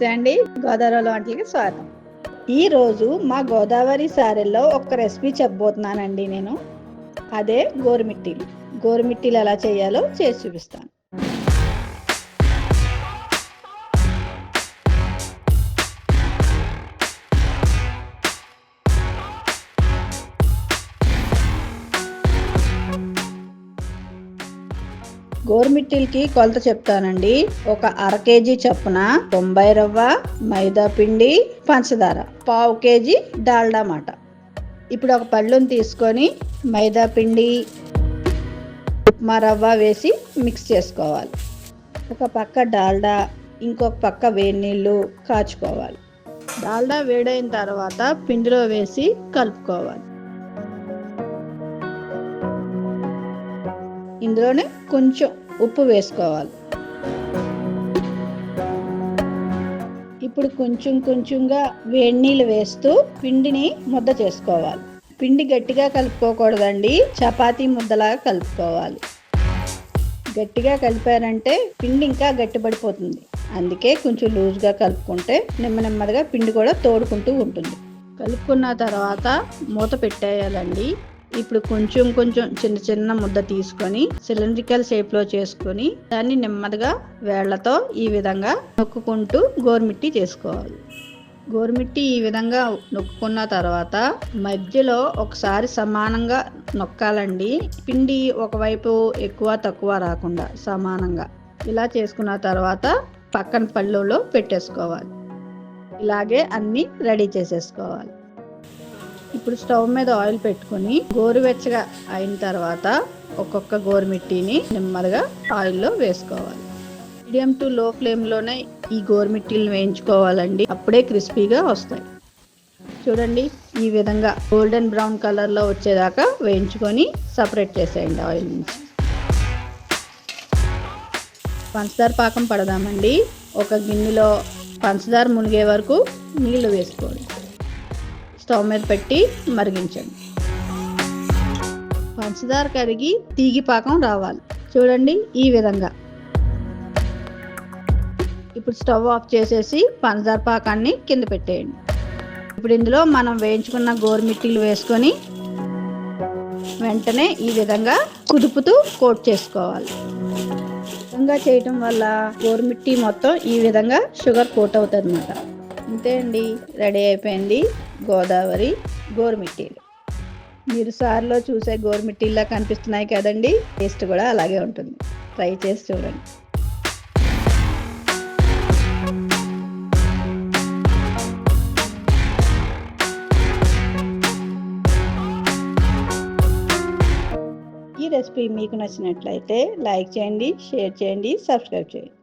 నమస్తే అండి. గోదావరి వంటలకి స్వాగతం. ఈ రోజు మా గోదావరి సారెల్లో ఒక రెసిపీ చెప్పబోతున్నానండి నేను. అదే గోరుమిట్టీలు. గోరుమిట్టీలు ఎలా చేయాలో చేసి చూపిస్తాను. గోరుమిట్టిలకి కొలత చెప్తానండి. ఒక అర కేజీ చొప్పున తొంభై రవ్వ మైదా పిండి పంచదార. పావు కేజీ డాల్డా మాట. ఇప్పుడు ఒక పళ్ళుని తీసుకొని మైదా పిండి ఉప్మా రవ్వ వేసి మిక్స్ చేసుకోవాలి. ఒక పక్క డాల్డా ఇంకొక పక్క వేడి నీళ్ళు కాచుకోవాలి. డాల్డా వేడైన తర్వాత పిండిలో వేసి కలుపుకోవాలి. ఇందులోనే కొంచెం ఉప్పు వేసుకోవాలి. ఇప్పుడు కొంచెం కొంచెంగా వేడి నీళ్ళు వేస్తూ పిండిని ముద్ద చేసుకోవాలి. పిండి గట్టిగా కలుపుకోకూడదండి. చపాతీ ముద్దలాగా కలుపుకోవాలి. గట్టిగా కలిపారంటే పిండి ఇంకా గట్టిపడిపోతుంది. అందుకే కొంచెం లూజ్గా కలుపుకుంటే నెమ్మ నెమ్మదిగా పిండి కూడా తోడుకుంటూ ఉంటుంది. కలుపుకున్న తర్వాత మూత పెట్టేయాలండి. ఇప్పుడు కొంచెం కొంచెం చిన్న చిన్న ముద్ద తీసుకొని సిలిండ్రికల్ షేప్లో చేసుకొని దాన్ని నెమ్మదిగా వేళ్ళతో ఈ విధంగా నొక్కుకుంటూ గోరుమిట్టి చేసుకోవాలి. గోరుమిట్టి ఈ విధంగా నొక్కున్న తర్వాత మధ్యలో ఒకసారి సమానంగా నొక్కాలండి. పిండి ఒకవైపు ఎక్కువ తక్కువ రాకుండా సమానంగా ఇలా చేసుకున్న తర్వాత పక్కన పళ్ళులో పెట్టేసుకోవాలి. ఇలాగే అన్నీ రెడీ చేసేసుకోవాలి. ఇప్పుడు స్టవ్ మీద ఆయిల్ పెట్టుకొని గోరువెచ్చగా అయిన తర్వాత ఒక్కొక్క గోరుమిట్టిని నెమ్మదిగా ఆయిల్లో వేసుకోవాలి. మీడియం టు లో ఫ్లేమ్లోనే ఈ గోరుమిట్టిని వేయించుకోవాలండి. అప్పుడే క్రిస్పీగా వస్తాయి. చూడండి ఈ విధంగా గోల్డెన్ బ్రౌన్ కలర్లో వచ్చేదాకా వేయించుకొని సపరేట్ చేసేయండి ఆయిల్ నుంచి పంచదార పాకం పడదామండి. ఒక గిన్నెలో పంచదార మునిగే వరకు నీళ్ళు వేసుకోండి స్టవ్ మీద పెట్టి మరిగించండి. పంచదార కరిగి తీగి పాకం రావాలి. చూడండి ఈ విధంగా. ఇప్పుడు స్టవ్ ఆఫ్ చేసేసి పంచదార పాకాన్ని కింద పెట్టేయండి. ఇప్పుడు ఇందులో మనం వేయించుకున్న గోరుమిట్టిలు వేసుకొని వెంటనే ఈ విధంగా కుదుపుతూ కోట్ చేసుకోవాలి. విధంగా చేయటం వల్ల గోరుమిట్టి మొత్తం ఈ విధంగా షుగర్ కోట్ అవుతుంది అనమాట అంతే అండి. రెడీ అయిపోయింది గోదావరి గోరుమిట్టీలు. మీరు సార్లో చూసే గోరుమిట్టీలా కనిపిస్తున్నాయి కదండి. టేస్ట్ కూడా అలాగే ఉంటుంది. ట్రై చేసి చూడండి. ఈ రెసిపీ మీకు నచ్చినట్లయితే లైక్ చేయండి షేర్ చేయండి సబ్స్క్రైబ్ చేయండి.